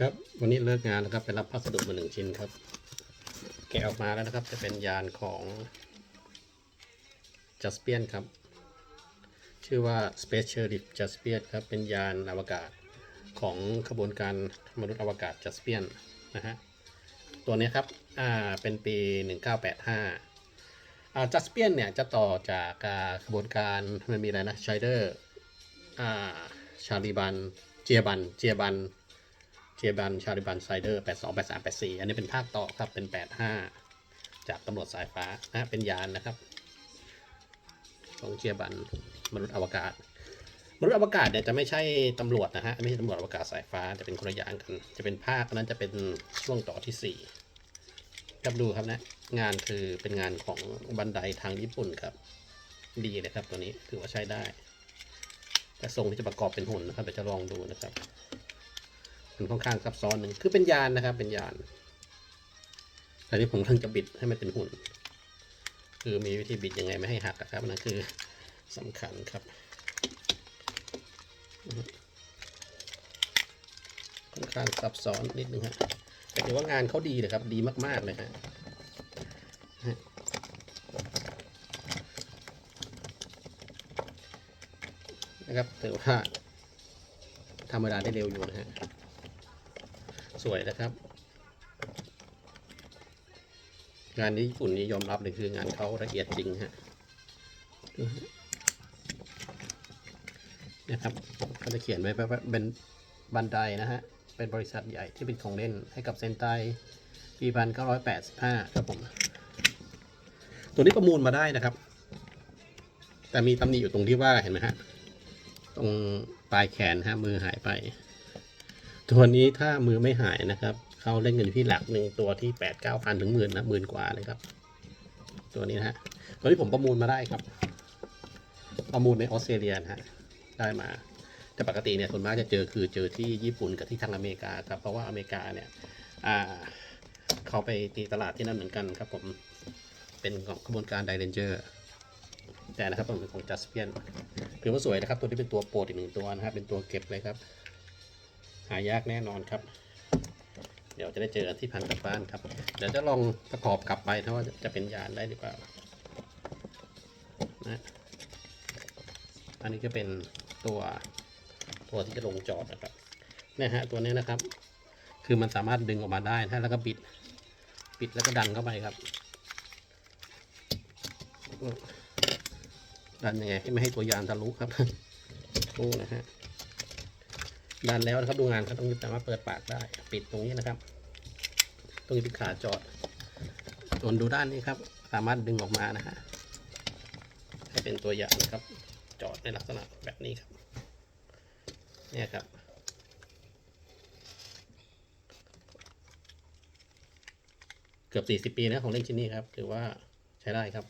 ครับ วันนี้เลิกงานแล้วครับไปรับพัสดุมาหนึ่งชิ้นครับ แกะออกมาแล้วนะครับ จะเป็นยานของ Jaspian ครับ ชื่อว่า Space Sheriff Jaspian ครับ เป็นยานอวกาศของขบวนการมนุษย์อวกาศ Jaspian นะฮะ ตัวนี้ครับ อ่า เป็นปี 1985 อ่า Jaspian เนี่ยจะต่อจากขบวนการมันมีอะไรนะ Shider อ่า ชาลีบัน เจียบัน เจียบัน เจียบันชาลิบันไซเดอร์82 83 84อันนี้เป็นภาคต่อครับเป็น85จากตำรวจสายฟ้านะเป็นยานนะครับของเจียบันมนุษย์อวกาศมนุษย์อวกาศเนี่ยจะไม่ใช่ตำรวจนะฮะไม่ใช่ตำรวจอวกาศสายฟ้าจะเป็นคนละอย่างกัน จะเป็นภาคนั้นจะเป็นช่วงต่อที่4ครับดูครับนะงานคือเป็นงานของบันไดทางญี่ปุ่นครับดีเลยครับตัวนี้ถือว่าใช้ได้ แต่ทรงที่จะประกอบเป็นหุ่นนะครับเดี๋ยวจะลองดูนะครับ มันค่อนข้างซับซ้อนหนึ่งคือเป็นยานนะครับ เป็นยานแต่ที่ผมกำลังจะบิดให้มันเป็นหุ่น คือมีวิธีบิดยังไงไม่ให้หักอะครับนั่นคือสำคัญครับค่อนข้างซับซ้อนนิดนึงฮะแต่ถือว่างานเขาดีเลยครับ ดีมาก ๆ เลยฮะฮะนะครับถือว่าธรรมดาได้เร็วอยู่นะฮะ สวยนะครับ งานนี้ญี่ปุ่นนี้ยอมรับเลยคืองานเขาละเอียดจริงฮะนะครับเขาจะเขียนไว้ว่าเป็นบันไดนะฮะ เป็นบริษัทใหญ่ที่เป็นของเล่นให้กับเซนไตปีพันเก้าร้อยแปดสิบห้าครับผม ตัวนี้ประมูลมาได้นะครับ แต่มีตำหนิอยู่ตรงที่ว่าเห็นไหมฮะ ตรงปลายแขนฮะมือหายไป ตัวนี้ถ้ามือไม่หายนะครับเขาเล่นกันอยู่ที่หลักหนึ่งตัวที่แปดเก้าพันถึงหมื่นนะหมื่นกว่าเลยครับ ตัวนี้นะฮะตัวนี้ผมประมูลมาได้ครับ ประมูลในออสเตรเลียนะฮะได้มาแต่ปกติเนี่ยส่วนมากจะเจอคือเจอที่ญี่ปุ่นกับที่ทางอเมริกาครับเพราะว่าอเมริกาเนี่ยอ่าเขาไปตีตลาดที่นั่นเหมือนกันครับ ผมเป็นของขบวนการไดเรนเจอร์แต่นะครับผมเป็นของจัสเปียนถือว่าสวยนะครับ ตัวนี้เป็นตัวโปรดอีกหนึ่งตัวนะครับ เป็นตัวเก็บเลยครับ หายากแน่นอนครับ เดี๋ยวจะได้เจอกันที่พันกับบ้านครับ เดี๋ยวจะลองประกอบกลับไปถ้าว่าจะเป็นยานได้หรือเปล่านะอันนี้ก็เป็นตัวตัวที่จะลงจอดนะครับเนี่ยฮะตัวนี้นะครับ คือมันสามารถดึงออกมาได้นะแล้วก็บิด ปิดแล้วก็ดันเข้าไปครับดันยังไงให้ไม่ให้ตัวยานทะลุครับโอ้นะฮะ ดันแล้วนะครับดูงานครับต้องสามารถเปิดปากได้ ปิดตรงนี้นะครับ ตรงนี้เป็นขาจอด ส่วนดูด้านนี้ครับ สามารถดึงออกมานะฮะให้เป็นตัวอย่างนะครับ จอดในลักษณะแบบนี้ครับ เนี่ยครับเกือบ 40 ปีนะของเล่นชิ้นนี้ครับ ถือว่าใช้ได้ครับ